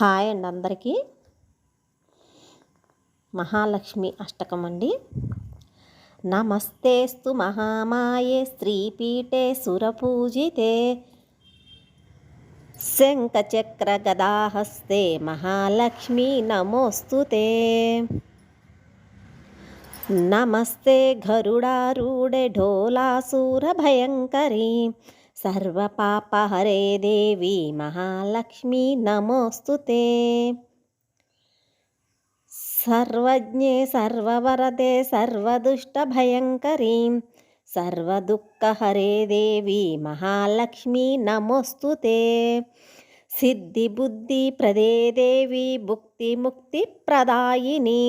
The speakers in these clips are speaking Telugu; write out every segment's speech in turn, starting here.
హాయ్ అండి అందరికీ. మహాలక్ష్మి అష్టకం అండి. నమస్తేస్తు మహామాయే స్త్రీపీఠే సురపూజితే. శంఖచక్ర గదాహస్తే మహాలక్ష్మి నమోస్తుతే. నమస్తే గరుడారూఢే ఢోలాసూర భయంకరీ. సర్వపాపహరే దేవి మహాలక్ష్మి నమోస్తుతే సర్వజ్ఞే సర్వవరదే సర్వదుష్టభయంకరీం. సర్వదుఃఖహరే దేవి మహాలక్ష్మి నమోస్తుతే సిద్ధిబుద్ధిప్రదే దేవి భుక్తిముక్తిప్రదాయిని.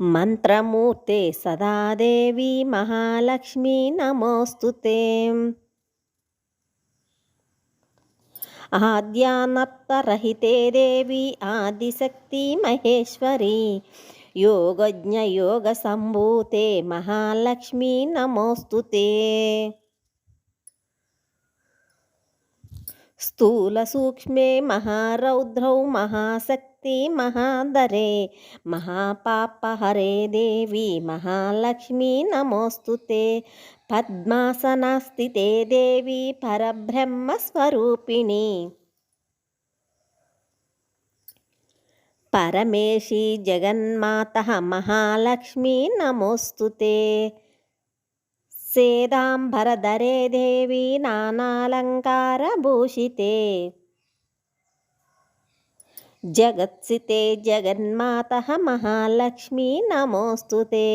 మంత్రమూర్తే సదాదేవి మహాలక్ష్మి నమోస్తుతే ఆద్యానత్తరహితే దేవి ఆదిశక్తి మహేశ్వరి. యోగజ్ఞ యోగ సంభూతే మహాలక్ష్మి నమోస్తుతే స్థూల సూక్ష్మే మహారౌద్రౌ మహాశక్తి మహాదరే మహాపాపహరే దేవి మహాలక్ష్మి నమోస్తుతే పద్మాసనస్థితే దేవి పరబ్రహ్మస్వరూపిణి పరమేశి జగన్మాత మహాలక్ష్మి నమోస్తుతే సేదాంబరధరే దేవి నానాలంకారభూషితే. జగత్సితే జగన్మాత మహాలక్ష్మీ నమోస్తుతే.